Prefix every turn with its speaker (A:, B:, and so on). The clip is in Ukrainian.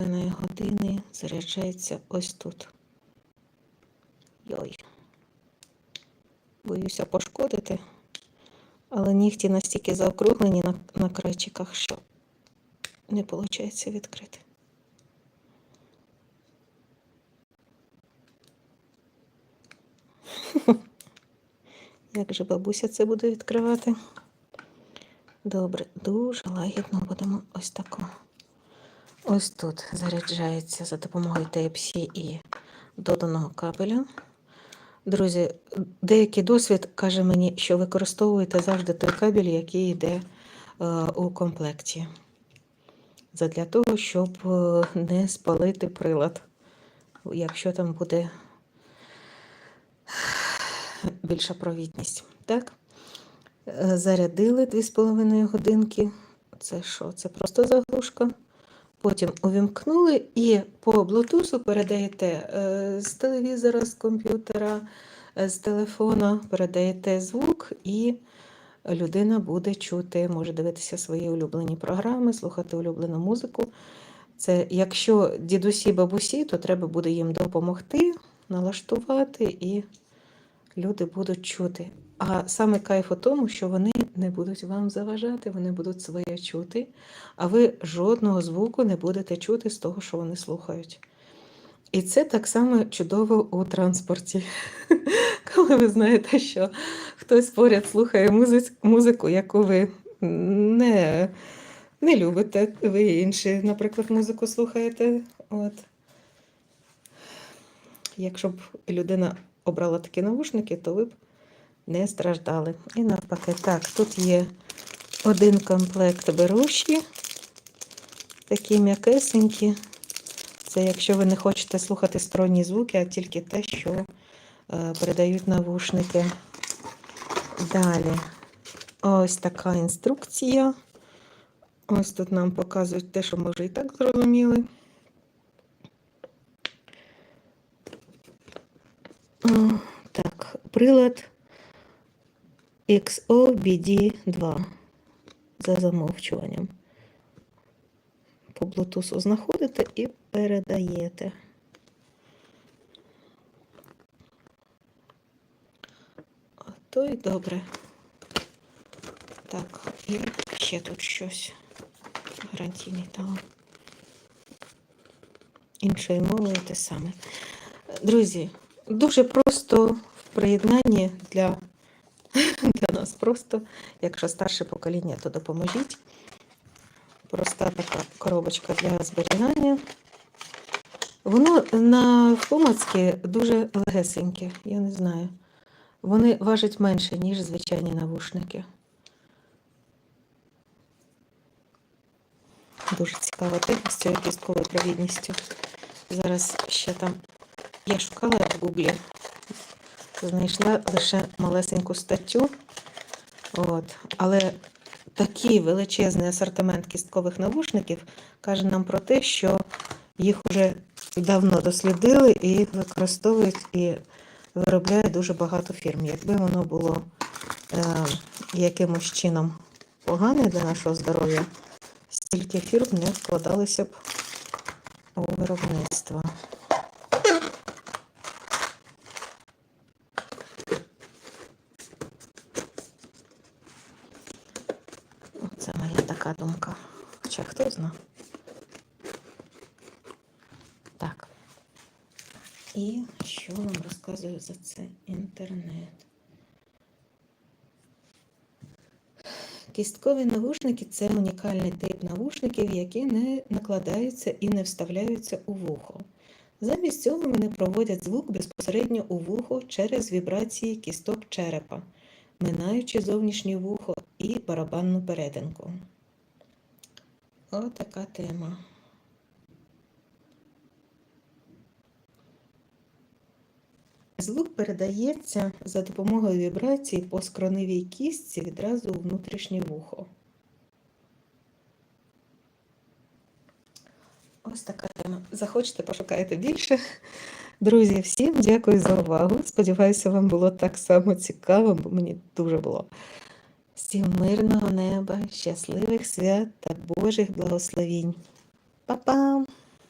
A: 2,5 години заряджається ось тут. Йой. Боюся пошкодити, але нігті настільки заокруглені на, на крайчиках, що не виходить відкрити. Як же бабуся це буде відкривати? Добре, дуже лагідно будемо ось тако. Ось тут заряджається за допомогою Type-C і доданого кабеля. Друзі, деякий досвід каже мені, що використовуєте завжди той кабель, який йде е, у комплекті. Задля того, щоб е, не спалити прилад, якщо там буде більша провідність. Так? Е, Зарядили 2,5 годинки. Це що? Це просто заглушка. Потім увімкнули і по Bluetooth передаєте е, з телевізора, з комп'ютера, е, з телефона, передаєте звук, і людина буде чути, може дивитися свої улюблені програми, слухати улюблену музику. Це якщо дідусі, бабусі, то треба буде їм допомогти, налаштувати, і люди будуть чути. А саме кайф у тому, що вони не будуть вам заважати, вони будуть своє чути, а ви жодного звуку не будете чути з того, що вони слухають. І це так само чудово у транспорті. Коли ви знаєте, що хтось поряд слухає музику, яку ви не, не любите, ви інші, наприклад, музику слухаєте. От. Якщо б людина обрала такі навушники, то ви б не страждали. І навпаки, так, тут є один комплект беруші, такі м'якесенькі. Це якщо ви не хочете слухати сторонні звуки, а тільки те, що е, передають навушники. Далі ось така інструкція. Ось тут нам показують те, що ми вже і так зрозуміли. Прилад XOBD2 за замовчуванням. По Bluetooth знаходите і передаєте. А то й добре. Так, і ще тут щось. Гарантійний талон. Іншою мовою те саме. Друзі, дуже просто приєднанні для, для нас просто, якщо старше покоління, то допоможіть. Проста така коробочка для зберігання. Воно на помацки дуже легесеньке, я не знаю. Вони важать менше, ніж звичайні навушники. Дуже цікава тема з цією кістковою провідністю. Зараз ще там я шукала в Гуглі, знайшла лише малесеньку статтю. От. Але такий величезний асортимент кісткових навушників каже нам про те, що їх вже давно дослідили і використовують і виробляє дуже багато фірм. Якби воно було е, якимось чином погане для нашого здоров'я, стільки фірм не вкладалися б у виробництво. Це моя така думка. Хоча хто зна. Так. І що вам розказує за це інтернет? Кісткові навушники це унікальний тип навушників, які не накладаються і не вставляються у вухо. Замість цього вони проводять звук безпосередньо у вухо через вібрації кісток черепа, минаючи зовнішнє вухо і барабанну перетинку. Отака тема. Звук передається за допомогою вібрацій по скроневій кістці відразу у внутрішнє вухо. Ось така тема. Захочете, пошукайте більше. Друзі, всім дякую за увагу. Сподіваюся, вам було так само цікаво, бо мені дуже було. Всім мирного неба, щасливих свят та Божих благословінь. Па-пам!